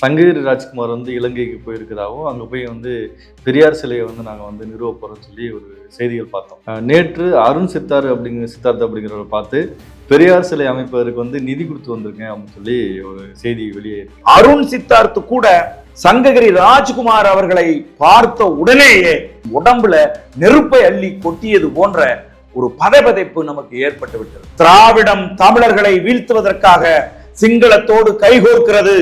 சங்ககிரி ராஜ்குமார் வந்து இலங்கைக்கு போயிருக்கிறதாகவும் அங்கே போய் வந்து பெரியார் சிலையை வந்து நாங்கள் வந்து நிறுவ போகிறோம்னு சொல்லி ஒரு செய்திகள் பார்த்தோம். நேற்று அருண் சித்தார் அப்படிங்கிற சித்தார்த் அப்படிங்கிறவரை பார்த்து பெரியார் சிலை அமைப்பதற்கு வந்து நிதி கொடுத்து வந்திருக்கேன் அப்படின்னு சொல்லி ஒரு செய்தி வெளியே அருண் சித்தார்த்து கூட சங்ககிரி ராஜ்குமார் அவர்களை பார்த்த உடனேயே உடம்புல நெருப்பை அள்ளி கொட்டியது போன்ற ஒரு பதைபதைப்பு நமக்கு ஏற்பட்டு விட்டது. திராவிடம் தமிழர்களை வீழ்த்துவதற்காக சிங்களத்தோடு கைகோர்க்கிறது.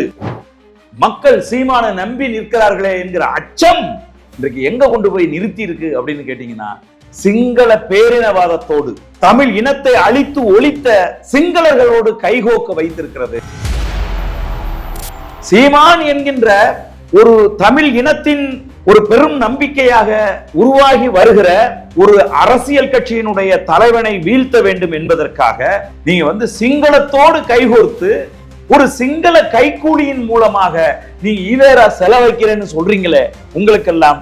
மக்கள் சீமான நம்பி நிற்கிறார்களே என்கிற அச்சம் இன்றைக்கு எங்க கொண்டு போய் நிறுத்தி இருக்கு அப்படின்னு கேட்டீங்கன்னா சிங்கள பேரினவாதத்தோடு தமிழ் இனத்தை அழித்து ஒழித்த சிங்களர்களோடு கைகோக்க வைத்திருக்கிறது. சீமான் என்கின்ற ஒரு தமிழ் இனத்தின் ஒரு பெரும் நம்பிக்கையாக உருவாகி வருகிற ஒரு அரசியல் கட்சியினுடைய தலைவனை வீழ்த்த வேண்டும் என்பதற்காக நீங்க வந்து சிங்களத்தோடு கைகோர்த்து ஒரு சிங்கள கைக்கூலியின் மூலமாக நீ ஈவேரா செலவைக்கிறேன்னு சொல்றீங்களே உங்களுக்கெல்லாம்.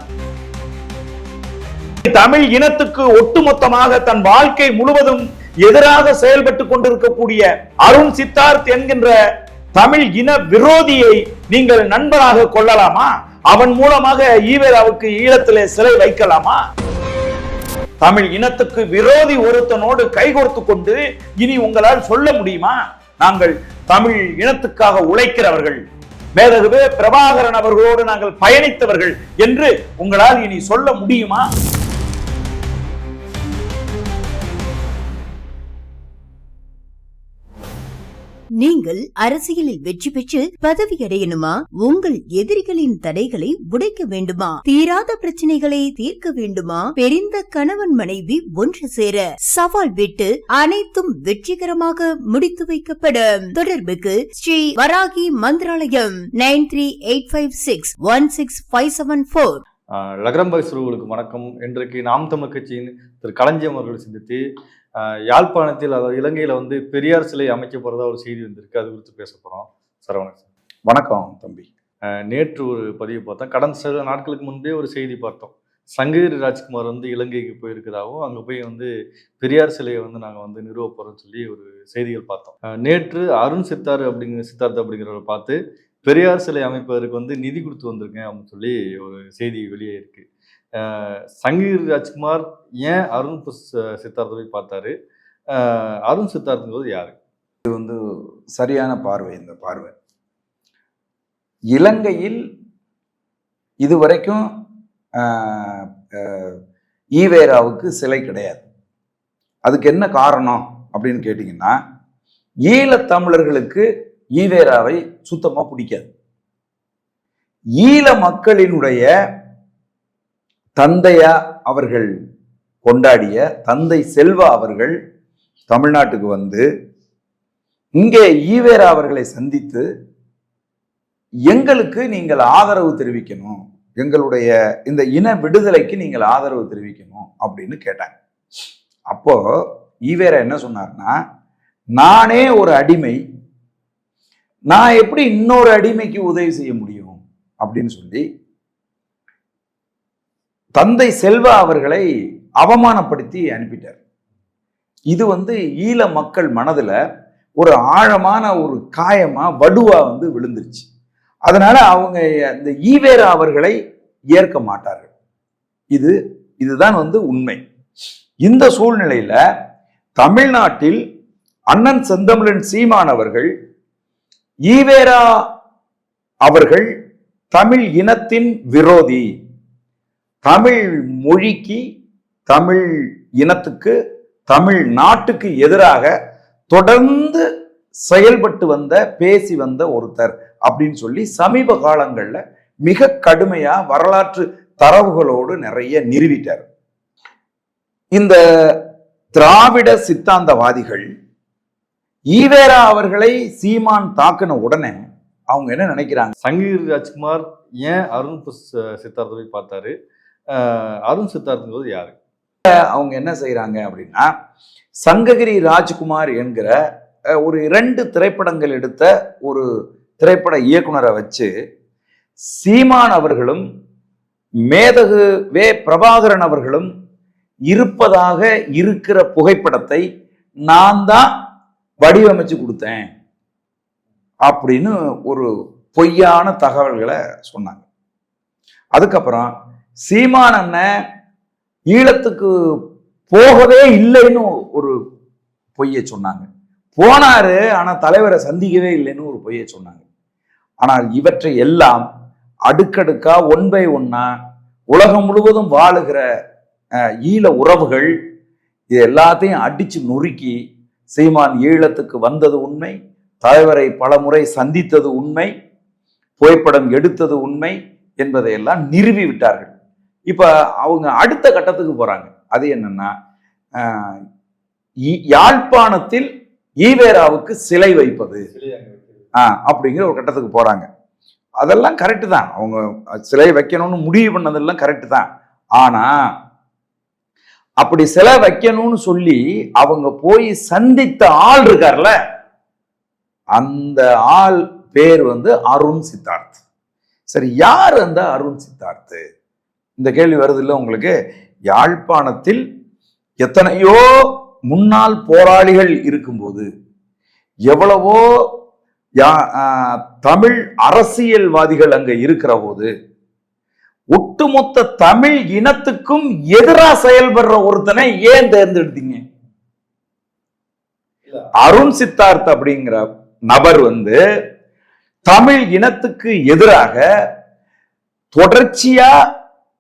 தமிழ் இனத்துக்கு ஒட்டுமொத்தமாக தன் வாழ்க்கை முழுவதும் எதிராக செயல்பட்டு கொண்டிருக்கக்கூடிய அருண் சித்தார்த் என்கின்ற தமிழ் இன விரோதியை நீங்கள் நண்பராக கொள்ளலாமா? அவன் மூலமாக ஈவேராவுக்கு ஈழத்திலே சிலை வைக்கலாமா? தமிழ் இனத்துக்கு விரோதி ஒருத்தனோடு கைகோர்த்து கொண்டு இனி உங்களால் சொல்ல முடியுமா? நாங்கள் தமிழ் இனத்துக்காக உழைக்கிறவர்கள். மேதகுவே பிரபாகரன் அவர்களோடு நாங்கள் பயணித்தவர்கள் என்று உங்களால் இனி சொல்ல முடியுமா? நீங்கள் அரசியலில் வெற்றி பெற்று பதவி அடையணுமா? உங்கள் எதிரிகளின் தடைகளை உடைக்க வேண்டுமா? தீராத பிரச்சனைகளை தீர்க்க வேண்டுமா? பெரிந்த கணவன் மனைவி ஒன்று சேர சவால் விட்டு அனைத்தும் வெற்றிகரமாக முடித்து வைக்கப்படும் தொடர்புக்கு Sri Varahi Mantralayam nine three eight five six one six five seven four. லக்ரம்பாய் சுருவுகளுக்கு வணக்கம். இன்றைக்கு நாம் தமிழ் கட்சியின் திரு. களஞ்சியம் அவர்களை சந்தித்து யாழ்ப்பாணத்தில் அதாவது இலங்கையில் வந்து பெரியார் சிலை அமைக்க போகிறதா ஒரு செய்தி வந்திருக்கு. அது குறித்து பேச போகிறோம் சார் வணக்கம். தம்பி. ஆஹ் நேற்று ஒரு பதிவு பார்த்தோம். கடந்த சில நாட்களுக்கு முன்பே ஒரு செய்தி பார்த்தோம். சங்ககிரி ராஜ்குமார் வந்து இலங்கைக்கு போயிருக்கிறதாகவும் அங்கே போய் வந்து பெரியார் சிலையை வந்து நாங்கள் வந்து நிறுவ போகிறோம்னு சொல்லி ஒரு செய்திகள் பார்த்தோம். நேற்று அருண் சித்தார் அப்படிங்கிற சித்தார்த் அப்படிங்கிறவரை பார்த்து பெரியார் சிலை அமைப்பதற்கு வந்து நிதி கொடுத்து வந்திருக்கேன் அப்படின்னு சொல்லி ஒரு செய்தி வெளியே இருக்கு. சங்கீர் ராஜ்குமார் ஏன் அருண் சித்தார்த்தை போய் பார்த்தாரு? அருண் சித்தார்த்துங்கிறது யாரு? சரியான பார்வை இந்த பார்வை. இலங்கையில் இதுவரைக்கும் ஈவேராவுக்கு சிலை கிடையாது. அதுக்கு என்ன காரணம் அப்படின்னு கேட்டிங்கன்னா ஈழத்தமிழர்களுக்கு ஈவேராவை சுத்தமாக பிடிக்காது. ஈழ மக்களினுடைய தந்தையா அவர்கள் கொண்டாடிய தந்தை செல்வா அவர்கள் தமிழ்நாட்டுக்கு வந்து இங்கே ஈவேரா அவர்களை சந்தித்து எங்களுக்கு நீங்கள் ஆதரவு தெரிவிக்கணும். எங்களுடைய இந்த இன விடுதலைக்கு நீங்கள் ஆதரவு தெரிவிக்கணும். அப்படின்னு கேட்டாங்க. அப்போ ஈவேரா என்ன சொன்னார்னா நானே ஒரு அடிமை. நான் எப்படி இன்னொரு அடிமைக்கு உதவி செய்ய முடியும்? அப்படின்னு சொல்லி தந்தை செல்வா அவர்களை அவமானப்படுத்தி அனுப்பிட்டார். இது வந்து ஈழ மக்கள் மனதில் ஒரு ஆழமான ஒரு காயமாக வடுவாக வந்து விழுந்துருச்சு. அதனால் அவங்க இந்த ஈவேரா அவர்களை ஏற்க மாட்டார்கள். இது இதுதான் வந்து உண்மை. இந்த சூழ்நிலையில் தமிழ்நாட்டில் அண்ணன் செந்தமிழன் சீமான் அவர்கள் ஈவேரா அவர்கள் தமிழ் இனத்தின் விரோதி. தமிழ் மொழிக்கு தமிழ் இனத்துக்கு தமிழ் நாட்டுக்கு எதிராக தொடர்ந்து செயல்பட்டு வந்த பேசி வந்த ஒருத்தர் அப்படின்னு சொல்லி சமீப காலங்களில் மிக கடுமையாக வரலாற்று தரவுகளோடு நிறைய நிறுவிட்டார். இந்த திராவிட சித்தாந்தவாதிகள் ஈவேரா அவர்களை சீமான் தாக்கின உடனே அவங்க என்ன நினைக்கிறாங்க? சங்ககிரி ராஜ்குமார் ஏன் அருண் சித்தார்த்தை பார்த்தாரு? அருண் சித்தார்த்துங்கிறது யாரு? அவங்க என்ன செய்கிறாங்க அப்படின்னா சங்ககிரி ராஜ்குமார் என்கிற ஒரு இரண்டு திரைப்படங்கள் எடுத்த ஒரு திரைப்பட இயக்குனரை வச்சு சீமான் அவர்களும் மேதகு வே பிரபாகரன் அவர்களும் இருப்பதாக இருக்கிற புகைப்படத்தை நான் தான் வடிவமைச்சு கொடுத்தேன் அப்படின்னு ஒரு பொய்யான தகவல்களை சொன்னாங்க. அதுக்கப்புறம் சீமான் அண்ணன் ஈழத்துக்கு போகவே இல்லைன்னு ஒரு பொய்யை சொன்னாங்க. போனாரு ஆனால் தலைவரை சந்திக்கவே இல்லைன்னு ஒரு பொய்யை சொன்னாங்க. ஆனால் இவற்றை எல்லாம் அடுக்கடுக்கா ஒன் பை ஒன்னா உலகம் முழுவதும் வாழுகிற ஈழ உறவுகள் இது எல்லாத்தையும் அடிச்சு நொறுக்கி சீமான் ஈழத்துக்கு வந்தது உண்மை தலைவரை பலமுறை சந்தித்தது உண்மை புகைப்படம் எடுத்தது உண்மை என்பதையெல்லாம் நிறுவி விட்டார்கள். இப்போ அவங்க அடுத்த கட்டத்துக்கு போகிறாங்க அது என்னன்னா யாழ்ப்பாணத்தில் ஈவேராவுக்கு சிலை வைப்பது. ஆ அப்படிங்கிற ஒரு கட்டத்துக்கு போகிறாங்க அதெல்லாம் கரெக்டு தான். அவங்க சிலை வைக்கணும்னு முடிவு பண்ணதெல்லாம் கரெக்டு தான். ஆனால் அப்படி சிலை வைக்கணும்னு சொல்லி அவங்க போய் சந்தித்த ஆள் இருக்கார்ல அந்த ஆள் பேர் வந்து அருண் சித்தார்த். சரி யார் அந்த அருண் சித்தார்த்து? இந்த கேள்வி வருது இல்லை உங்களுக்கு? யாழ்ப்பாணத்தில் எத்தனையோ முன்னாள் போராளிகள் இருக்கும்போது எவ்வளவோ யா- தமிழ் அரசியல்வாதிகள் அங்க இருக்கிற போது ஒட்டுமொத்த தமிழ் இனத்துக்கும் எதிரா செயல்படுற ஒருத்தனை ஏன் தேர்ந்தெடுத்தீங்க? அருண் சித்தார்த் அப்படிங்கிற நபர் வந்து தமிழ் இனத்துக்கு எதிராக தொடர்ச்சியா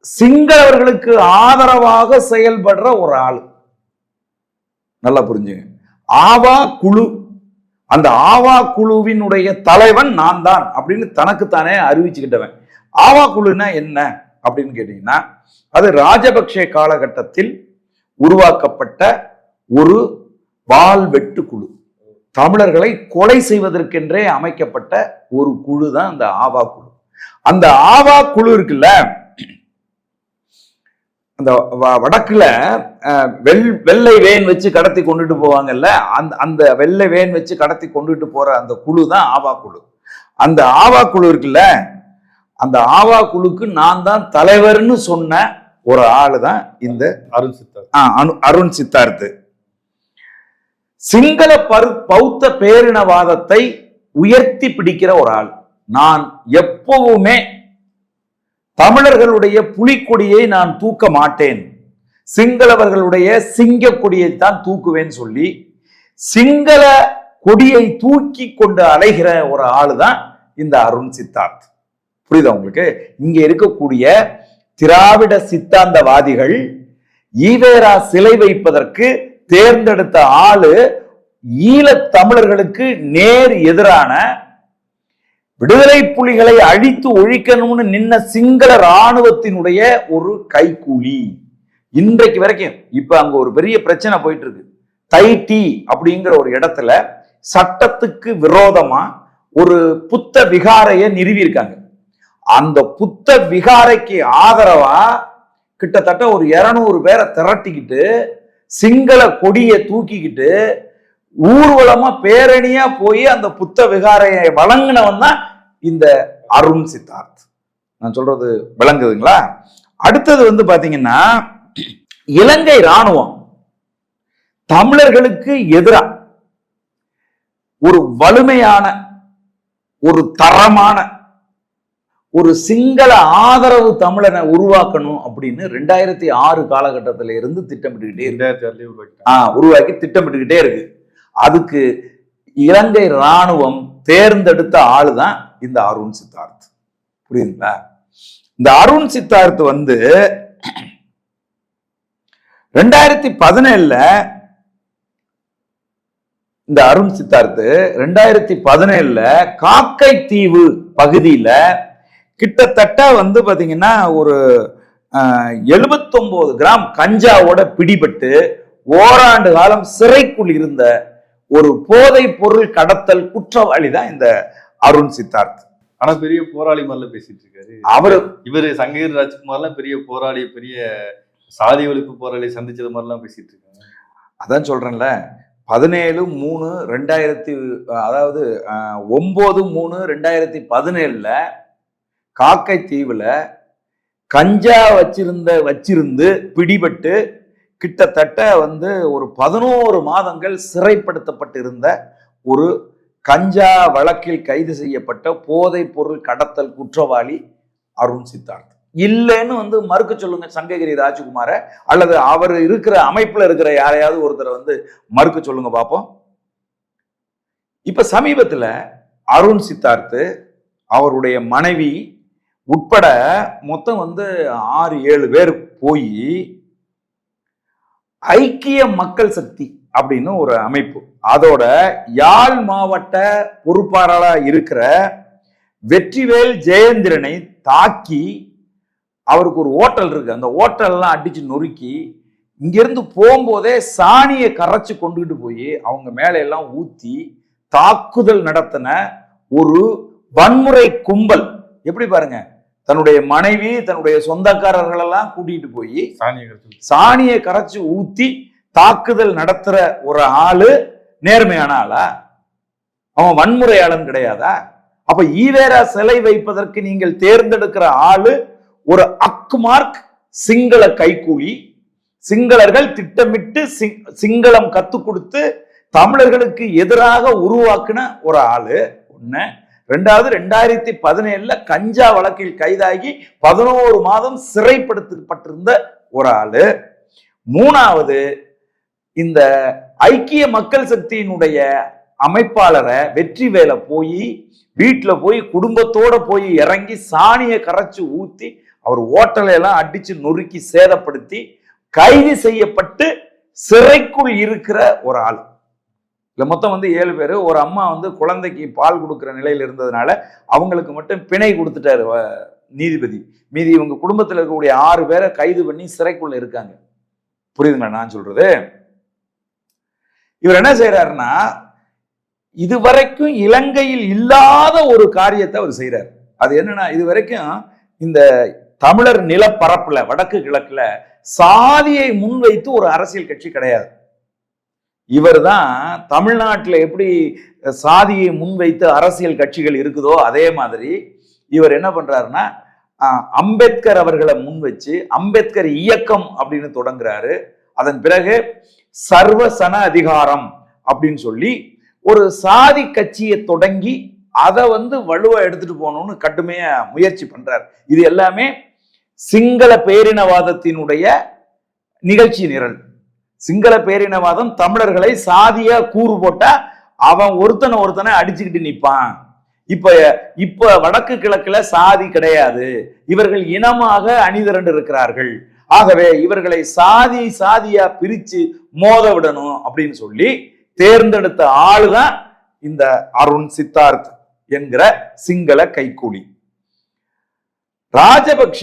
சிங்களவர்களுக்கு ஆதரவாக செயல்படுற ஒரு ஆள். நல்லா புரிஞ்சுங்க. ஆவா குழு. அந்த ஆவா குழுவினுடைய தலைவன் நான் தான் அப்படின்னு தனக்குத்தானே அறிவிச்சுக்கிட்டவன். ஆவா குழுனா என்ன அப்படின்னு கேட்டீங்கன்னா அது ராஜபக்ஷ காலகட்டத்தில் உருவாக்கப்பட்ட ஒரு வால் வெட்டு குழு. தமிழர்களை கொலை செய்வதற்கென்றே அமைக்கப்பட்ட ஒரு குழு தான் அந்த ஆவா குழு. அந்த ஆவா குழு இருக்குல்ல அந்த வடக்குல வெள் வெள்ளை வேன் வச்சு கடத்தி கொண்டுட்டு போவாங்கல்ல அந்த அந்த வெள்ளை வேன் வச்சு கடத்தி கொண்டுட்டு போற அந்த குழு தான் ஆவா குழு. அந்த ஆவா குழு இருக்குல்ல அந்த ஆவா குழுக்கு நான் தான் தலைவர்னு சொன்ன ஒரு ஆளு தான் இந்த அருண் சித்தார் ஆ, அனு- அருண் சித்தார்த்து. சிங்கள பரு பௌத்த பேரினவாதத்தை உயர்த்தி பிடிக்கிற ஒரு ஆள். நான் எப்பவுமே தமிழர்களுடைய புலிக்கொடியை நான் தூக்க மாட்டேன். சிங்களவர்களுடைய சிங்க கொடியை தான் தூக்குவேன்னு சொல்லி சிங்கள கொடியை தூக்கி கொண்டு அலைகிற ஒரு ஆளு தான் இந்த அருண் சித்தார்த். புரியுதா உங்களுக்கு? இங்க இருக்கக்கூடிய திராவிட சித்தாந்தவாதிகள் ஈவேரா சிலை வைப்பதற்கு தேர்ந்தெடுத்த ஆளு ஈழத் தமிழர்களுக்கு நேர் எதிரான விடுதலை புலிகளை அழித்து ஒழிக்கணும்னு நின்ன சிங்கள ராணுவத்தினுடைய ஒரு கைக்கூலி இன்றைக்கு வரைக்கும் இப்ப அங்க ஒரு பெரிய பிரச்சனை போயிட்டு இருக்கு தைட்டி அப்படிங்கிற ஒரு இடத்துல சட்டத்துக்கு விரோதமா ஒரு புத்த விகாரைய நிறுவியிருக்காங்க. அந்த புத்த விகாரைக்கு ஆதரவா கிட்டத்தட்ட ஒரு இருநூறு பேரை திரட்டிக்கிட்டு சிங்கள கொடியை தூக்கிக்கிட்டு ஊர்வலமா பேரணியா போய் அந்த புத்த விகாரையை வழங்கினவன் தான் இந்த அருண் சித்தார்த். நான் சொல்றது விளங்குதுங்களா? அடுத்தது வந்து பாத்தீங்கன்னா இலங்கை ராணுவம் தமிழர்களுக்கு எதிரா ஒரு வலிமையான ஒரு தரமான ஒரு சிங்கள ஆதரவு தமிழனை உருவாக்கணும் அப்படின்னு ரெண்டாயிரத்தி ஆறு காலகட்டத்தில இருந்து திட்டமிட்டுக்கிட்டே இருக்கு. உருவாக்கி திட்டமிட்டுக்கிட்டே இருக்கு. அதுக்கு இலங்கை ராணுவம் தேர்ந்தெடுத்த ஆளு தான் இந்த அருண் சித்தார்த். புரியுதுங்களா? இந்த அருண் சித்தார்த் வந்து ரெண்டாயிரத்தி பதினேழுல இந்த அருண் சித்தார்த் ரெண்டாயிரத்தி பதினேழுல காக்கை தீவு பகுதியில கிட்டத்தட்ட வந்து பாத்தீங்கன்னா ஒரு எழுபத்தொன்பது கிராம் கஞ்சாவோட பிடிபட்டு ஓராண்டு காலம் சிறைக்குள் இருந்த ஒரு போதை பொருள் கடத்தல் குற்றவாளி தான் இந்த அருண் சித்தார்த். ஆனா பெரிய போராளி மாதிரில பேசிட்டு இருக்காரு. அவரு இவரு சங்கீர் ராஜ்குமார்லாம் பெரிய போராளி பெரிய சாதி ஒழிப்பு போராளி சந்திச்சது மாதிரிலாம் பேசிட்டு இருக்காங்க அதான் சொல்றேன்ல பதினேழு மூணு ரெண்டாயிரத்தி அதாவது அஹ், ஒன்பது மூணு ரெண்டாயிரத்தி பதினேழுல காக்கை தீவுல கஞ்சா வச்சிருந்த வச்சிருந்து பிடிபட்டு கிட்டத்தட்ட வந்து ஒரு பதினோரு மாதங்கள் சிறைப்படுத்தப்பட்டிருந்த ஒரு கஞ்சா வழக்கில் கைது செய்யப்பட்ட போதைப் பொருள் கடத்தல் குற்றவாளி அருண் சித்தார்த். இல்லைன்னு வந்து மறுக்க சொல்லுங்க சங்ககிரி ராஜகுமார அல்லது அவர் இருக்கிற அமைப்புல இருக்கிற யாரையாவது ஒருத்தரை வந்து மறுக்க சொல்லுங்க பார்ப்போம் இப்ப சமீபத்துல அருண் சித்தார்த்து அவருடைய மனைவி உட்பட மொத்தம் வந்து ஆறு ஏழு பேர் போய் ஐக்கிய மக்கள் சக்தி அப்படின்னு ஒரு அமைப்பு. அதோட யாழ் மாவட்ட பொறுப்பாளராக இருக்கிற வெற்றிவேல் ஜெயேந்திரனை தாக்கி அவருக்கு ஒரு ஓட்டல் இருக்கு. அந்த ஓட்டல்லாம் அடிச்சு நொறுக்கி இங்கிருந்து போகும்போதே சாணியை கரைச்சு கொண்டுகிட்டு போய் அவங்க மேல எல்லாம் ஊத்தி தாக்குதல் நடத்தின ஒரு வன்முறை கும்பல். எப்படி பாருங்க? தன்னுடைய மனைவி தன்னுடைய சொந்தக்காரர்கள் எல்லாம் கூட்டிட்டு போய் சாணியை கரைச்சு சாணியை கரைச்சு ஊத்தி தாக்குதல் நடத்துற ஒரு ஆளு நேர்மையான ஆளா? அவன் வன்முறையாளன் கிடையாதா? அப்ப ஈவேரா சிலை வைப்பதற்கு நீங்கள் தேர்ந்தெடுக்கிற ஆளு ஒரு அக்மார்க் சிங்கள கைக்கூலி சிங்களர்கள் திட்டமிட்டு சிங்களம் கத்து கொடுத்து தமிழர்களுக்கு எதிராக உருவாக்குன ஒரு ஆளு. ஒண்ணு. ரெண்டாவது ரெண்டாயிரத்தி பதினேழுல கஞ்சா வழக்கில் கைதாகி பதினோரு மாதம் சிறைப்படுத்தப்பட்டிருந்த ஒரு ஆளு. மூணாவது இந்த ஐக்கிய மக்கள் சக்தியினுடைய அமைப்பாளரை வெற்றி வேலை போய் வீட்டில் போய் குடும்பத்தோட போய் இறங்கி சாணியை கரைச்சி ஊற்றி அவர் ஓட்டலை எல்லாம் நொறுக்கி சேதப்படுத்தி கைது செய்யப்பட்டு சிறைக்குள் இருக்கிற ஒரு ஆள். இல்லை மொத்தம் வந்து ஏழு பேர். ஒரு அம்மா வந்து குழந்தைக்கு பால் கொடுக்குற நிலையில் இருந்ததுனால அவங்களுக்கு மட்டும் பிணை கொடுத்துட்டாரு நீதிபதி. மீதி இவங்க குடும்பத்தில் இருக்கக்கூடிய ஆறு பேரை கைது பண்ணி சிறைக்குள்ள இருக்காங்க. புரியுதுங்களா நான் சொல்றது? இவர் என்ன செய்யறாருன்னா இதுவரைக்கும் இலங்கையில் இல்லாத ஒரு காரியத்தை அவர் செய்யறார் அது என்னன்னா இது வரைக்கும் இந்த தமிழர் நிலப்பரப்புல வடக்கு கிழக்குல சாதியை முன்வைத்து ஒரு அரசியல் கட்சி கிடையாது. இவர்தான் தமிழ்நாட்டுல எப்படி சாதியை முன்வைத்து அரசியல் கட்சிகள் இருக்குதோ அதே மாதிரி இவர் என்ன பண்றாருன்னா ஆஹ், அம்பேத்கர் அவர்களை முன் வச்சு அம்பேத்கர் இயக்கம் அப்படின்னு தொடங்குறாரு. அதன் பிறகு சர்வ சன அதிகாரம் அப்படின்னு சொல்லி ஒரு சாதி கட்சியை தொடங்கி அதை வந்து வலுவா எடுத்துட்டு போகணும்னு கடுமையா முயற்சி பண்றார். இது எல்லாமே சிங்கள பேரினவாதத்தினுடைய நிகழ்ச்சி நிரல். சிங்கள பேரினவாதம் தமிழர்களை சாதியா கூறு போட்டா அவன் ஒருத்தனை ஒருத்தனை அடிச்சுக்கிட்டு நிற்பான் இப்ப இப்ப வடக்கு கிழக்குல சாதி கிடையாது. இவர்கள் இனமாக அணிதிரண்டு இருக்கிறார்கள். ஆகவே இவர்களை சாதி சாதியா பிரிச்சு மோத விடணும் அப்படின்னு சொல்லி தேர்ந்தெடுத்த ஆளுதான் இந்த அருண் சித்தார்த் என்கிற சிங்கள கைக்கூலி ராஜபக்ஷ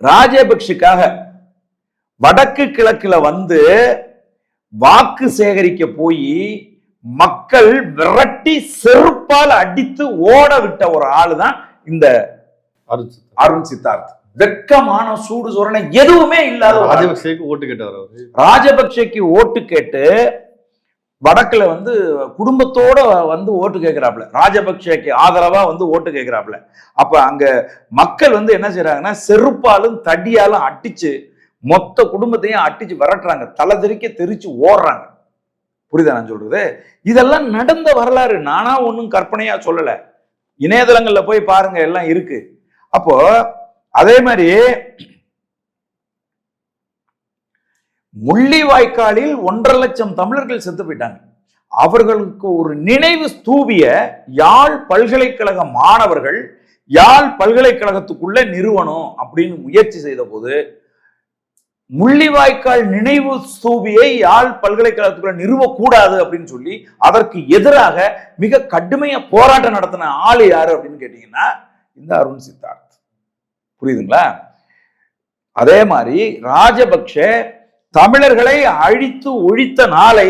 ராஜபக்ஷுக்காக வடக்கு கிழக்குல வந்து வாக்கு சேகரிக்க போய் மக்கள் விரட்டி செருப்பால் அடித்து ஓட விட்ட ஒரு ஆளுதான் இந்த அருண் சித்தார்த். வெக்கமான சூடு சொரணை எதுவுமே இல்லாத. ராஜபக்சேக்கு ஓட்டு கேட்டவர் அவரு? ராஜபக்சேக்கு ஓட்டு கேட்டு வடக்குல வந்து குடும்பத்தோட வந்து ஓட்டு கேட்கிறாப்புல ராஜபக்சேக்கு ஆதரவா வந்து ஓட்டு கேட்கிறாப்புல அப்ப அங்க மக்கள் வந்து என்ன செய்றாங்கன்னா செருப்பாலும் தடியாலும் அடிச்சு மொத்த குடும்பத்தையும் அடிச்சு விரட்டுறாங்க. தலை தெறிக்க தெரிச்சு ஓடுறாங்க. புரியுதா நான் சொல்றது? இதெல்லாம் நடந்த வரலாறு. நானா ஒன்றும் கற்பனையா சொல்லல. இணையதளங்கள்ல போய் பாருங்க எல்லாம் இருக்கு. அப்போ அதே மாதிரி முள்ளிவாய்க்காலில் ஒன்றரை லட்சம் தமிழர்கள் செத்து போயிட்டாங்க. அவர்களுக்கு ஒரு நினைவு ஸ்தூபிய யாழ் பல்கலைக்கழக மாணவர்கள் யாழ் பல்கலைக்கழகத்துக்குள்ள நிறுவனம் அப்படின்னு முயற்சி செய்த போது முள்ளிவாய்க்கால் நினைவு ஸ்தூபியை யாழ் பல்கலைக்கழகத்துக்குள்ள நிறுவக்கூடாது அப்படின்னு சொல்லி அதற்கு எதிராக மிக கடுமையா போராட்டம் நடத்தின ஆள் யாரு அப்படின்னு கேட்டீங்கன்னா இந்த அருண் சித்தார் புரியுதுங்களா? அதே மாதிரி ராஜபக்ஷ தமிழர்களை அழித்து ஒழித்த நாளை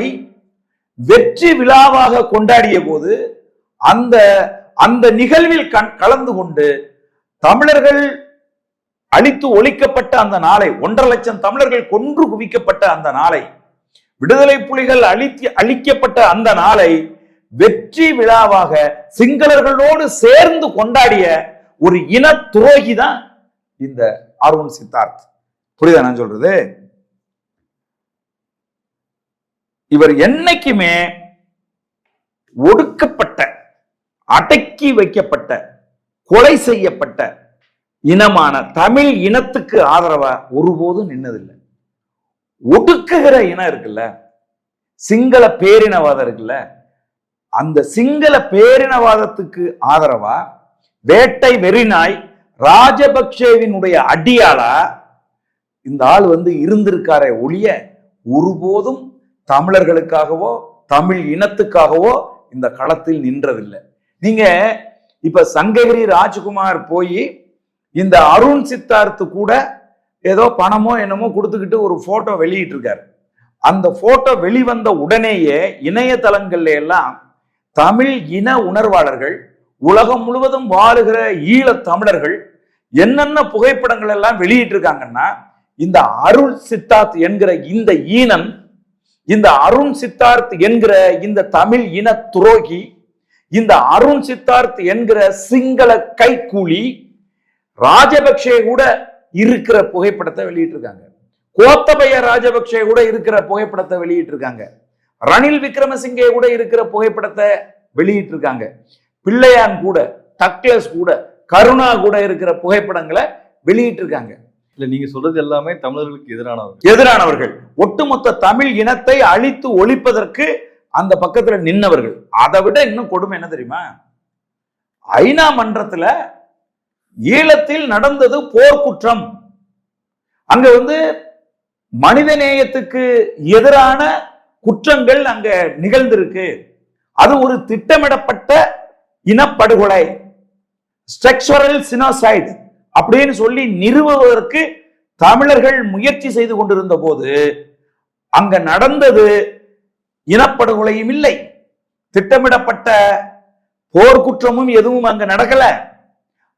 வெற்றி விழாவாக கொண்டாடிய போது அந்த அந்த நிகழ்வில் கண்- கலந்து கொண்டு தமிழர்கள் அழித்து ஒழிக்கப்பட்ட அந்த நாளை ஒன்றரை லட்சம் தமிழர்கள் கொன்று குவிக்கப்பட்ட அந்த நாளை விடுதலை புலிகள் அழித்து அழிக்கப்பட்ட அந்த நாளை வெற்றி விழாவாக சிங்களர்களோடு சேர்ந்து கொண்டாடிய ஒரு இன துரோகி தான் இந்த அருண் சித்தார்த். புரியுதா நான் சொல்றது? இவர் என்னைக்குமே ஒடுக்கப்பட்ட அடக்கி வைக்கப்பட்ட கொலை செய்யப்பட்ட இனமான தமிழ் இனத்துக்கு ஆதரவா ஒருபோதும் நின்னதில்லை. ஒடுக்குகிற இனம் இருக்குல்ல சிங்கள பேரினவாதம் இருக்குல்ல அந்த சிங்கள பேரினவாதத்துக்கு ஆதரவா வேட்டை வெறிநாய் ராஜபக்சேவினுடைய அடியாளா இந்த ஆள் வந்து இருந்திருக்காரே ஒழிய ஒருபோதும் தமிழர்களுக்காகவோ தமிழ் இனத்துக்காகவோ இந்த களத்தில் நின்றதில்லை. நீங்க இப்ப சங்ககிரி ராஜ்குமார் போய் இந்த அருண் சித்தார்த்து கூட ஏதோ பணமோ என்னமோ கொடுத்துக்கிட்டு ஒரு போட்டோ வெளியிட்டு இருக்காரு அந்த போட்டோ வெளிவந்த உடனேயே இணையதளங்கள்ல எல்லாம் தமிழ் இன உணர்வாளர்கள் உலகம் முழுவதும் வாழுகிற ஈழ தமிழர்கள் என்னென்ன புகைப்படங்கள் எல்லாம் வெளியிட்டிருக்காங்கன்னா இந்த அருள் சித்தார்த் என்கிற இந்த ஈனன் இந்த அருண் சித்தார்த் என்கிற இந்த தமிழ் இன துரோகி இந்த அருண் சித்தார்த் என்கிற சிங்கள கைக்கூலி ராஜபக்சே கூட இருக்கிற புகைப்படத்தை வெளியிட்டிருக்காங்க. கோத்தபய ராஜபக்சே கூட இருக்கிற புகைப்படத்தை வெளியிட்டிருக்காங்க. ரணில் விக்ரமசிங்கே கூட இருக்கிற புகைப்படத்தை வெளியிட்டிருக்காங்க. பிள்ளையான் கூட டக்ளஸ் கூட கருணா கூட இருக்கிற புகைப்படங்களை வெளியிட்டிருக்காங்க. இல்ல நீங்க சொல்றது எல்லாமே தமிழர்களுக்கு எதிரானவர் எதிரானவர்கள். ஒட்டுமொத்த தமிழ் இனத்தை அழித்து ஒழிப்பதற்கு அந்த பக்கத்துல நின்னவர்கள். அதை விட இன்னும் கொடுமை என்ன தெரியுமா? ஐநா மன்றத்துல ஈழத்தில் நடந்தது போர்க்குற்றம் அங்க வந்து மனிதநேயத்துக்கு எதிரான குற்றங்கள் அங்க நிகழ்ந்திருக்கு. அது ஒரு திட்டமிடப்பட்ட இனப்படுகொலை ஸ்ட்ரக்சரல் சினோசைடு அப்படின்னு சொல்லி நிறுவுவதற்கு தமிழர்கள் முயற்சி செய்து கொண்டிருந்த போது அங்க நடந்தது இனப்படுகொலையும் இல்லை. திட்டமிடப்பட்ட போர்க்குற்றமும் எதுவும் அங்க நடக்கல.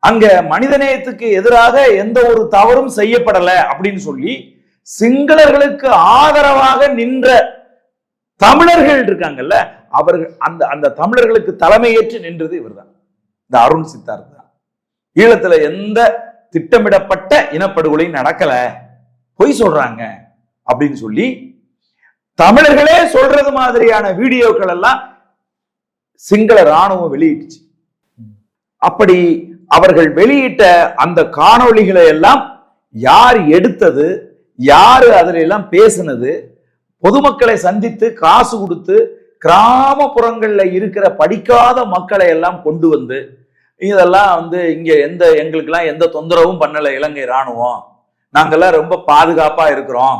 அங்க மனிதநேயத்துக்கு எதிராக எந்த ஒரு தவறும் செய்யப்படல அப்படின்னு சொல்லி சிங்களர்களுக்கு ஆதரவாக நின்ற தமிழர்கள் இருக்காங்கல்ல அவர்கள் அந்த அந்த தமிழர்களுக்கு தலைமையேற்று நின்றது இவர்தான். இந்த அருண் சித்தார்த் தான். ஈழத்துல எந்த திட்டமிடப்பட்ட இனப்படுகொலையும் நடக்கல பொய் சொல்றாங்க அப்படின்னு சொல்லி தமிழர்களே சொல்றது மாதிரியான வீடியோக்கள் எல்லாம் சிங்கள ராணுவம் வெளியிட்டுச்சு. அப்படி அவர்கள் வெளியிட்ட அந்த காணொளிகளை எல்லாம் யார் எடுத்தது யாரு அதுல எல்லாம் பேசினது பொதுமக்களை சந்தித்து காசு கொடுத்து கிராமப்புறங்களில் இருக்கிற படிக்காத மக்களை எல்லாம் கொண்டு வந்து இதெல்லாம் வந்து இங்கே எந்த எங்களுக்கெல்லாம் எந்த தொந்தரவும் பண்ணலை இலங்கை ராணுவம் நாங்கள்லாம் ரொம்ப பாதுகாப்பாக இருக்கிறோம்.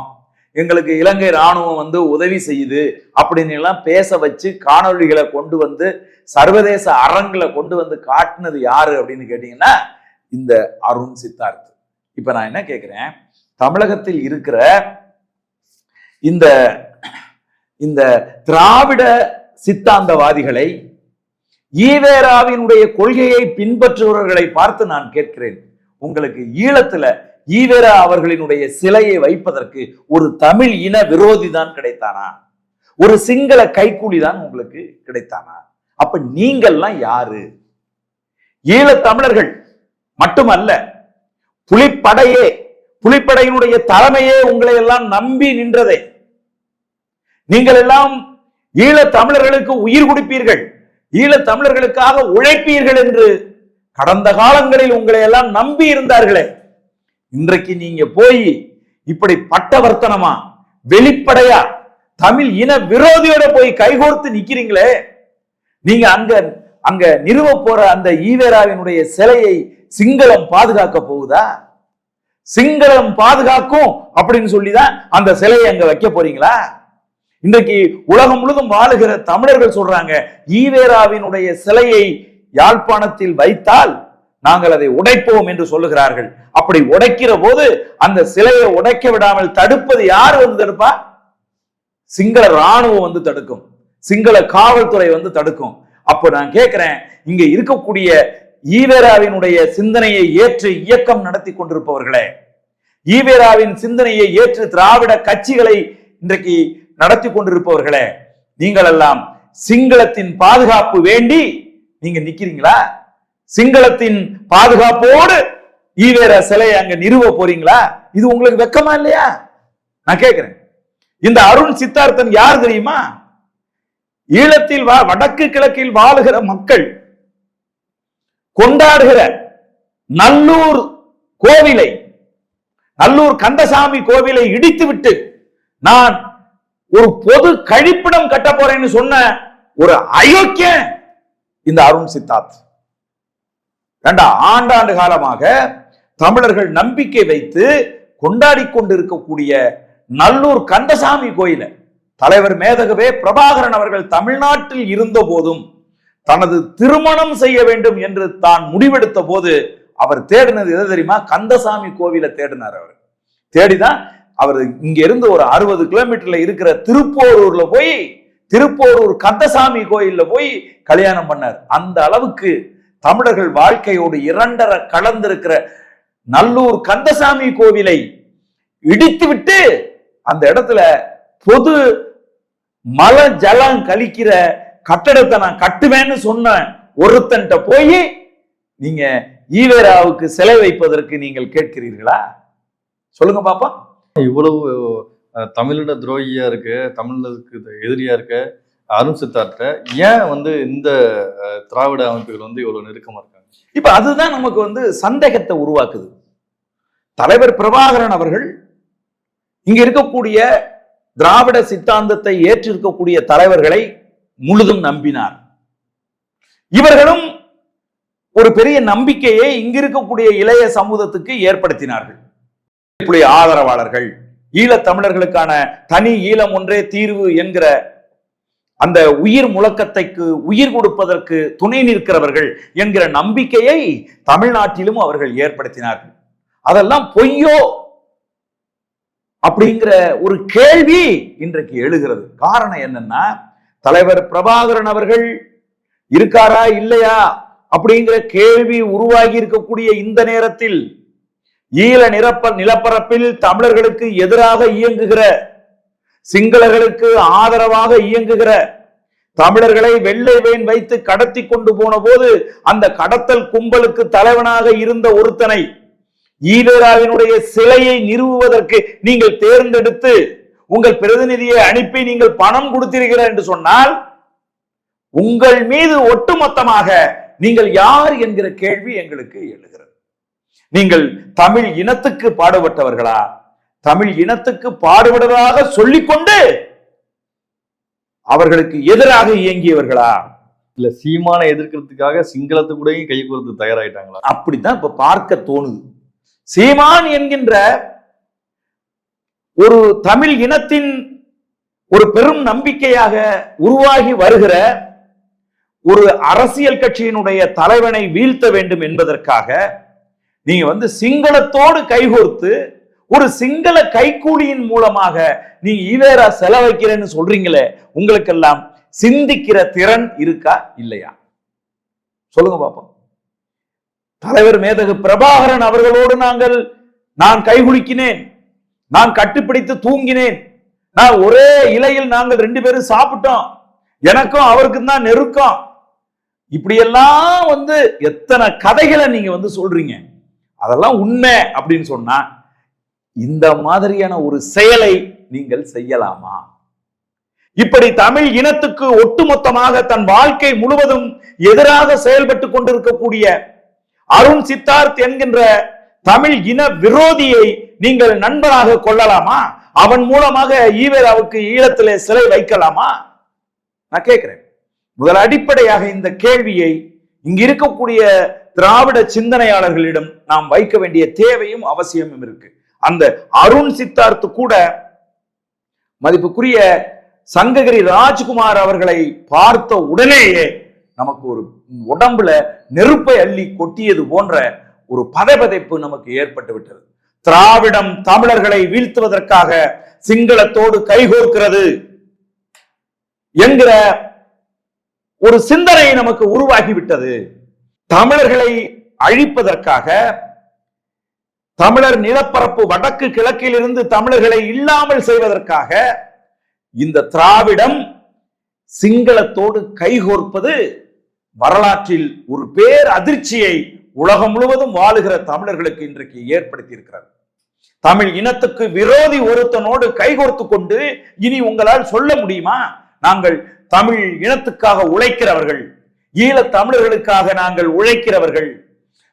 எங்களுக்கு இலங்கை ராணுவம் வந்து உதவி செய்யுது அப்படின்னு எல்லாம் பேச வச்சு காணொளிகளை கொண்டு வந்து சர்வதேச அறங்களை கொண்டு வந்து காட்டினது யாரு அப்படின்னு கேட்டீங்கன்னா இந்த அருண் சித்தார்த். இப்போ நான் என்ன கேட்குறேன் தமிழகத்தில் இருக்கிற இந்த இந்த திராவிட சித்தாந்தவாதிகளை ஈவேராவினுடைய கொள்கையை பின்பற்றுபவர்களை பார்த்து நான் கேட்கிறேன். உங்களுக்கு ஈழத்துல ஈவேரா அவர்களினுடைய சிலையை வைப்பதற்கு ஒரு தமிழ் இன விரோதி தான் கிடைத்தானா? ஒரு சிங்கள கைக்கூலி தான் உங்களுக்கு கிடைத்தானா? அப்ப நீங்கள்லாம் யாரு? ஈழத்தமிழர்கள் மட்டுமல்ல புலிப்படையே புலிப்படையினுடைய தலைமையே உங்களை எல்லாம் நம்பி நின்றதே. நீங்கள் எல்லாம் ஈழ தமிழர்களுக்கு உயிர் கொடுப்பீர்கள். ஈழ தமிழர்களுக்காக உழைப்பீர்கள் என்று கடந்த காலங்களில் உங்களை எல்லாம் நம்பி இருந்தார்களே. இன்றைக்கு நீங்க போய் இப்படி பட்டவர்த்தனமா வெளிப்படையா தமிழ் இன விரோதியோட போய் கைகோர்த்து நிக்கிறீங்களே. நீங்க அங்க அங்க நிறுவ போற அந்த ஈவேராவினுடைய சிலையை சிங்களம் பாதுகாக்க போகுதா? சிங்களம் பாதுகாக்கும் அப்படின்னு சொல்லிதான் அந்த சிலையை அங்க வைக்க போறீங்களா? இன்றைக்கு உலகம் முழுதும் வாழுகிற தமிழர்கள் சொல்றாங்க ஈவேராவினுடைய சிலையை யாழ்ப்பாணத்தில் வைத்தால் நாங்கள் அதை உடைப்போம் என்று சொல்லுகிறார்கள். அப்படி உடைக்கிற போது அந்த சிலையை உடைக்க விடாமல் தடுப்பது யார் வந்து தடுப்பா? சிங்கள ராணுவம் வந்து தடுக்கும். சிங்கள காவல்துறை வந்து தடுக்கும். அப்போ நான் கேட்கிறேன் இங்க இருக்கக்கூடிய ஈவேராவினுடைய சிந்தனையை ஏற்று இயக்கம் நடத்தி கொண்டிருப்பவர்களே ஈவேராவின் சிந்தனையை ஏற்று திராவிட கட்சிகளை இன்றைக்கு நடத்தி கொண்டிருப்பவர்களே நீங்கள் எல்லாம் சிங்களத்தின் பாதுகாப்பு வேண்டி நீங்க நிக்கிறீங்களா? சிங்களத்தின் பாதுகாப்போடு ஈவேர சிலையை அங்க நிறுவ போறீங்களா? இது உங்களுக்கு வெக்கமா இல்லையா? நான் கேட்கிறேன் இந்த அருண் சித்தார்த்தன் யார் தெரியுமா? ஈழத்தில் வா வடக்கு கிழக்கில் வாழுகிற மக்கள் கொண்டாடுகிற நல்லூர் கோவிலை நல்லூர் கந்தசாமி கோவிலை இடித்துவிட்டு நான் ஒரு பொது கழிப்பிடம் கட்ட போறேன்னு சொன்ன ஒரு அயோக்கியன் இந்த அருண் சித்தார்த். ஏண்டா ஆண்டாண்டு காலமாக தமிழர்கள் நம்பிக்கை வைத்து கொண்டாடி கொண்டிருக்கக்கூடிய நல்லூர் கந்தசாமி கோயில தலைவர் மேதகவே பிரபாகரன் அவர்கள் தமிழ்நாட்டில் இருந்த போதும் தனது திருமணம் செய்ய வேண்டும் என்று தான் முடிவெடுத்த போது அவர் தேடினது எது தெரியுமா? கந்தசாமி கோவிலை தேடினார் அவர். தேடிதான் அவர் இங்க இருந்து ஒரு அறுபது கிலோமீட்டர்ல இருக்கிற திருப்போரூர்ல போய் திருப்போரூர் கந்தசாமி கோயில்ல போய் கல்யாணம் பண்ணார். அந்த அளவுக்கு தமிழர்கள் வாழ்க்கையோடு இரண்டர கலந்திருக்கிற நல்லூர் கந்தசாமி கோவிலை இடித்து விட்டு அந்த இடத்துல பொது மல ஜலம் கழிக்கிற கட்டடத்தை நான் கட்டுவேன்னு சொன்ன ஒருத்தன்ட்ட போய் நீங்க ஈவேராவுக்கு சிலை வைப்பதற்கு நீங்கள் கேட்கிறீர்களா? சொல்லுங்க பாப்பா. இவ்வளவு தமிழின துரோகியா இருக்கு தமிழருக்கு எதிரியா இருக்க அருண் சித்தார்த்த ஏன் வந்து இந்த திராவிட அமைப்புகள் வந்து இவ்வளவு நெருக்கமா இருக்காங்க? இப்ப அதுதான் நமக்கு வந்து சந்தேகத்தை உருவாக்குது. தலைவர் பிரபாகரன் அவர்கள் இங்க இருக்கக்கூடிய திராவிட சித்தாந்தத்தை ஏற்றிருக்கக்கூடிய தலைவர்களை முழுதும் நம்பினார். இவர்களும் ஒரு பெரிய நம்பிக்கையை இங்க இருக்கக்கூடிய இளைய சமூகத்துக்கு ஏற்படுத்தினார்கள். புலி ஆதரவாளர்கள். ஈழத் தமிழர்களுக்கான தனி ஈழம் ஒன்றே தீர்வு என்கிற அந்த உயிர் முழக்கத்தைக்கு உயிர் கொடுப்பதற்கு துணை நிற்கிறவர்கள் என்கிற நம்பிக்கையை தமிழ்நாட்டிலும் அவர்கள் ஏற்படுத்தினார்கள். அதெல்லாம் பொய்யோ? அப்படிங்கிற ஒரு கேள்வி இன்றைக்கு எழுகிறது. காரணம் என்னன்னா தலைவர் பிரபாகரன் அவர்கள் இருக்காரா இல்லையா? அப்படிங்கிற கேள்வி உருவாகி இருக்கக்கூடிய இந்த நேரத்தில் ஈழ நிரப்ப நிலப்பரப்பில் தமிழர்களுக்கு எதிராக இயங்குகிற சிங்களர்களுக்கு ஆதரவாக இயங்குகிற தமிழர்களை வெள்ளை வேன் வைத்து கடத்தி கொண்டு போன போது அந்த கடத்தல் கும்பலுக்கு தலைவனாக இருந்த ஒருத்தனை ஈவேராவினுடைய சிலையை நிறுவுவதற்கு நீங்கள் தேர்ந்தெடுத்து உங்கள் பிரதிநிதியை அனுப்பி நீங்கள் பணம் கொடுத்திருக்கிறார் என்று சொன்னால் உங்கள் மீது ஒட்டுமொத்தமாக நீங்கள் யார் என்கிற கேள்வி எங்களுக்கு எழுகிறது. நீங்கள் தமிழ் இனத்துக்கு பாடுபட்டவர்களா? தமிழ் இனத்துக்கு பாடுபடுவதாக சொல்லிக்கொண்டு அவர்களுக்கு எதிராக இயங்கியவர்களா? இல்ல சீமானை எதிர்க்கிறதுக்காக சிங்களத்து கூடயும் கை கொடுத்து தயாராயிட்டாங்களா? அப்படித்தான் இப்ப பார்க்க தோணுது. சீமான் என்கின்ற ஒரு தமிழ் இனத்தின் ஒரு பெரும் நம்பிக்கையாக உருவாகி வருகிற ஒரு அரசியல் கட்சியினுடைய தலைவனை வீழ்த்த வேண்டும் என்பதற்காக நீங்க வந்து சிங்களத்தோடு கைகோர்த்து ஒரு சிங்கள கைக்கூலியின் மூலமாக நீங்க ஈவேரா செலவைக்கிறேன்னு சொல்றீங்களே உங்களுக்கெல்லாம் சிந்திக்கிற திறன் இருக்கா இல்லையா? சொல்லுங்க பாப்போம். தலைவர் மேதகு பிரபாகரன் அவர்களோடு நாங்கள் நான் கைகுலுக்கினேன் நான் கட்டுப்பிடித்து தூங்கினேன் நான் ஒரே இலையில் நாங்கள் ரெண்டு பேரும் சாப்பிட்டோம் எனக்கும் அவருக்கும் தான் நெருக்கம். இப்படியெல்லாம் வந்து எத்தனை கதைகளை நீங்க வந்து சொல்றீங்க? அதெல்லாம் உண்மை அப்படின்னு சொன்னா இந்த மாதிரியான ஒரு செயலை நீங்கள் செய்யலாமா? இப்படி தமிழ் இனத்துக்கு ஒட்டுமொத்தமாக தன் வாழ்க்கை முழுவதும் எதிராக செயல்பட்டு கொண்டிருக்கக்கூடிய அருண் சித்தார்த் என்கின்ற தமிழ் இன விரோதியை நீங்கள் நண்பராக கொள்ளலாமா? அவன் மூலமாக ஈவேராவுக்கு ஈழத்திலே சிலை வைக்கலாமா? நான் கேட்கிறேன். முதல் அடிப்படையாக இந்த கேள்வியை இங்க இருக்கக்கூடிய திராவிட சிந்தனையாளர்களிடம் நாம் வைக்க வேண்டிய தேவையும் அவசியமும் இருக்கு. அந்த அருண் சித்தார்த்து கூட மதிப்புக்குரிய சங்ககிரி ராஜ்குமார் அவர்களை பார்த்த உடனேயே நமக்கு ஒரு உடம்புல நெருப்பை அள்ளி கொட்டியது போன்ற ஒரு பதைபதைப்பு நமக்கு ஏற்பட்டு விட்டது. திராவிடம் தமிழர்களை வீழ்த்துவதற்காக சிங்களத்தோடு கைகோர்க்கிறது என்கிற ஒரு சிந்தனை நமக்கு உருவாகிவிட்டது தமிழர்களை அழிப்பதற்காக தமிழர் நிலப்பரப்பு வடக்கு கிழக்கில் இருந்து தமிழர்களை இல்லாமல் செய்வதற்காக இந்த திராவிடம் சிங்களத்தோடு கைகோர்ப்பது வரலாற்றில் ஒரு பேர் அதிர்ச்சியை உலகம் முழுவதும் வாழுகிற தமிழர்களுக்கு இன்றைக்கு ஏற்படுத்தி இருக்கிறார் தமிழ் இனத்துக்கு விரோதி ஒருத்தனோடு கைகோர்த்து கொண்டு இனி உங்களால் சொல்ல முடியுமா? நாங்கள் தமிழ் இனத்துக்காக உழைக்கிறவர்கள். ஈழத் தமிழர்களுக்காக நாங்கள் உழைக்கிறவர்கள்.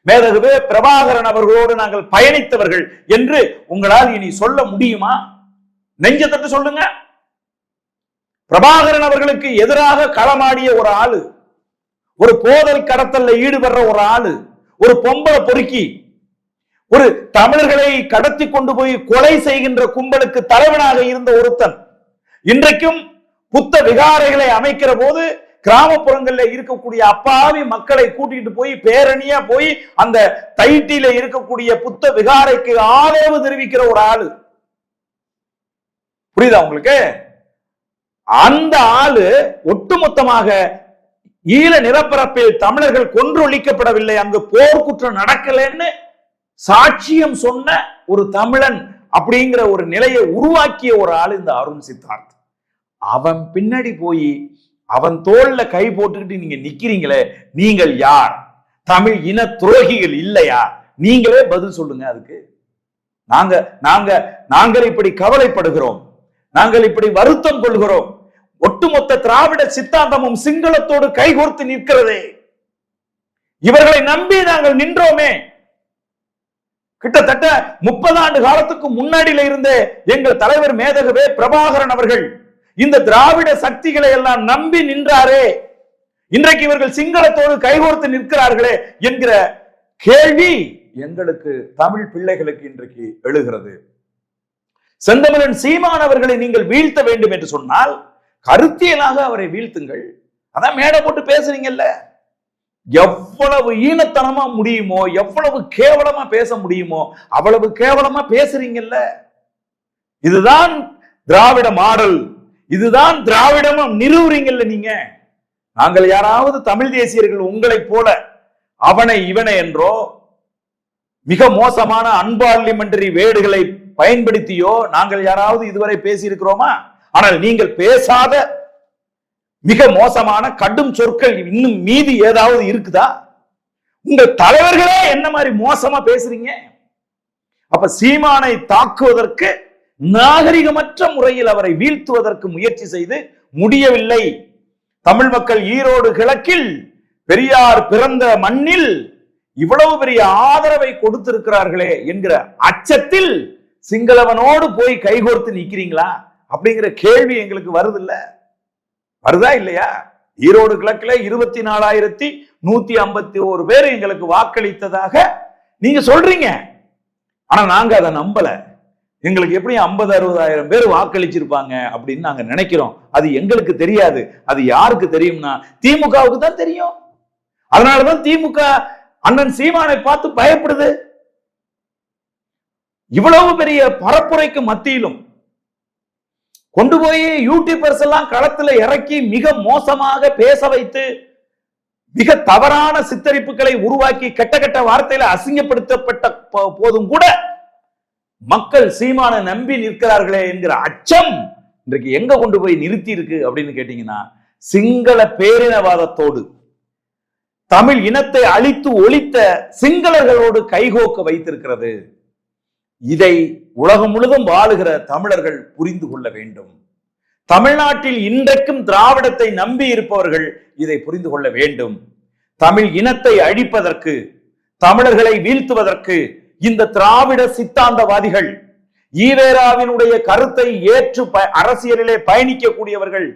மேதகுவே பிரபாகரன் அவர்களோடு நாங்கள் பயணித்தவர்கள் என்று உங்களால் இனி சொல்ல முடியுமா? நெஞ்ச தட்டு சொல்லுங்க. பிரபாகரன் அவர்களுக்கு எதிராக களமாடிய ஒரு ஆளு ஒரு போதல் கடத்தல்ல ஈடுபடுற ஒரு ஆளு ஒரு பொம்பளை பொறுக்கி ஒரு தமிழர்களை கடத்தி கொண்டு போய் கொலை செய்கின்ற கும்பலுக்கு தலைவனாக இருந்த ஒருத்தன் இன்றைக்கும் புத்த விகாரைகளை அமைக்கிற போது கிராமப்புறங்கள்ல இருக்கக்கூடிய அப்பாவி மக்களை கூட்டிட்டு போய் பேரணியா போய் அந்த தைட்டியில இருக்கக்கூடிய புத்த விகாரைக்கு ஆதரவு தெரிவிக்கிற ஒரு ஆளு. புரியுதா உங்களுக்கு? அந்த ஆளு ஒட்டுமொத்தமாக ஈழ நிலப்பரப்பில் தமிழர்கள் கொன்றொழிக்கப்படவில்லை. அங்கு போர்க்குற்றம் நடக்கலைன்னு சாட்சியம் சொன்ன ஒரு தமிழன் அப்படிங்கிற ஒரு நிலையை உருவாக்கிய ஒரு ஆள் இந்த அருண் சித்தார்த். அவன் பின்னாடி போய் அவன் தோல்ல கை போட்டுக்கிட்டு நீங்க நிக்கிறீங்களே நீங்கள் யார்? தமிழ் இன துரோகிகள் இல்லையா? நீங்களே பதில் சொல்லுங்க அதுக்கு. நாங்க நாங்க நாங்கள் இப்படி கவலைப்படுகிறோம். நாங்கள் இப்படி வருத்தம் கொள்கிறோம். ஒட்டுமொத்த திராவிட சித்தாந்தமும் சிங்களத்தோடு கைகோர்த்து நிற்கிறதே. இவர்களை நம்பி நாங்கள் நின்றோமே. கிட்டத்தட்ட முப்பது ஆண்டு காலத்துக்கு முன்னாடியில இருந்தே எங்கள் தலைவர் மேதகவே பிரபாகரன் அவர்கள் இந்த திராவிட சக்திகளை எல்லாம் நம்பி நின்றாரே. இன்றைக்கு இவர்கள் சிங்களத்தோடு கைகோர்த்து நிற்கிறார்களே என்கிற கேள்வி எங்களுக்கு தமிழ் பிள்ளைகளுக்கு இன்றைக்கு எழுகிறது. செந்தமிழன் சீமான் அவர்களை நீங்கள் வீழ்த்த வேண்டும் என்று சொன்னால் கருத்தியலாக அவரை வீழ்த்துங்கள். அதான் மேடை போட்டு பேசுறீங்கல்ல. எவ்வளவு ஈனத்தனமா முடியுமோ எவ்வளவு கேவலமா பேச முடியுமோ அவ்வளவு கேவலமா பேசுறீங்கல்ல. இதுதான் திராவிட மாடல். இதுதான் திராவிடமும் நிறுவுறீங்கல்ல நீங்க. நாங்கள் யாராவது தமிழ் தேசியர்கள் உங்களைப் போல அவனை இவனை என்றோ மிக மோசமான அன்பார்லிமெண்டரி வேடுகளை பயன்படுத்தியோ நாங்கள் யாராவது இதுவரை பேசியிருக்கிறோமா? ஆனால் நீங்கள் பேசாத மிக மோசமான கடும் சொற்கள் இன்னும் மீதி ஏதாவது இருக்குதா? உங்கள் தலைவர்களே என்ன மாதிரி மோசமா பேசுறீங்க? அப்ப சீமானை தாக்குவதற்கு நாகரிகமற்ற முறையில் அவரை வீழ்த்துவதற்கு முயற்சி செய்து முடியவில்லை. தமிழ் மக்கள் ஈரோடு கிழக்கில் பெரியார் பிறந்த மண்ணில் இவ்வளவு பெரிய ஆதரவை கொடுத்திருக்கிறார்களே என்கிற அச்சத்தில் சிங்களவனோடு போய் கைகோர்த்து நிக்கிறீங்களா? அப்படிங்கிற கேள்வி எங்களுக்கு வருது இல்ல வருதா இல்லையா? ஈரோடு கிழக்குல இருபத்தி நாலாயிரத்தி நூத்தி ஐம்பத்தி ஒரு பேர் எங்களுக்கு வாக்களித்ததாக நீங்க சொல்றீங்க. ஆனா நாங்க அதை நம்பல. எங்களுக்கு எப்படி ஐம்பது அறுபதாயிரம் பேர் வாக்களிச்சிருப்பாங்க அப்படின்னு நாங்க நினைக்கிறோம். அது எங்களுக்கு தெரியாது. அது யாருக்கு தெரியும்னா திமுகவுக்கு தான் தெரியும். அதனாலதான் திமுக அண்ணன் சீமானை பார்த்து பயப்படுது. இவ்வளவு பெரிய பரப்புரைக்கு மத்தியிலும் கொண்டு போய் யூடியூபர்ஸ் எல்லாம் களத்துல இறக்கி மிக மோசமாக பேச வைத்து மிக தவறான சித்தரிப்புகளை உருவாக்கி கெட்ட கெட்ட வார்த்தையில அசிங்கப்படுத்தப்பட்ட போதும் கூட மக்கள் சீமான நம்பி நிற்கிறார்களே என்கிற அச்சம் இன்றைக்கு எங்க கொண்டு போய் நிறுத்தி இருக்கு அப்படின்னு கேட்டீங்கன்னா சிங்கள பேரினவாதத்தோடு தமிழ் இனத்தை அழித்து ஒழித்த சிங்களர்களோடு கைகோக்க வைத்திருக்கிறது. இதை உலகம் முழுதும் வாழுகிற தமிழர்கள் புரிந்து கொள்ள வேண்டும். தமிழ்நாட்டில் இன்றைக்கும் திராவிடத்தை நம்பி இருப்பவர்கள் இதை புரிந்து கொள்ள வேண்டும். தமிழ் இனத்தை அழிப்பதற்கு தமிழர்களை வீழ்த்துவதற்கு இந்த திராவிட சித்தாந்தவாதிகள் ஈவேராவினுடைய கருத்தை ஏற்று ப- அரசியலிலே பயணிக்கக்கூடியவர்கள்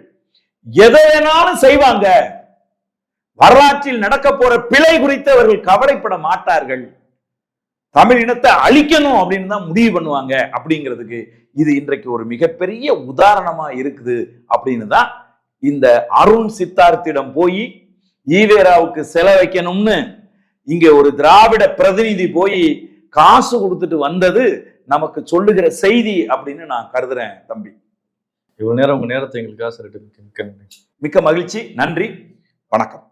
எதை வேணாலும் செய்வாங்க. வரலாற்றில் நடக்க போற பிழை குறித்து அவர்கள் கவலைப்பட மாட்டார்கள். தமிழ் இனத்தை அழிக்கணும் அப்படின்னு தான் முடிவு பண்ணுவாங்க அப்படிங்கிறதுக்கு இது இன்றைக்கு ஒரு மிகப்பெரிய உதாரணமா இருக்குது அப்படின்னு தான் இந்த அருண் சித்தார்த்திடம் போய் ஈவேராவுக்கு செல வைக்கணும்னு இங்க ஒரு திராவிட பிரதிநிதி போய் காசு கொடுத்துட்டு வந்தது நமக்கு சொல்லுகிற செய்தி அப்படின்னு நான் கருதுறேன் தம்பி. இவ்வளவு நேரம் உங்க நேரத்தை எங்களுக்காக மிக்க மகிழ்ச்சி. நன்றி. வணக்கம்.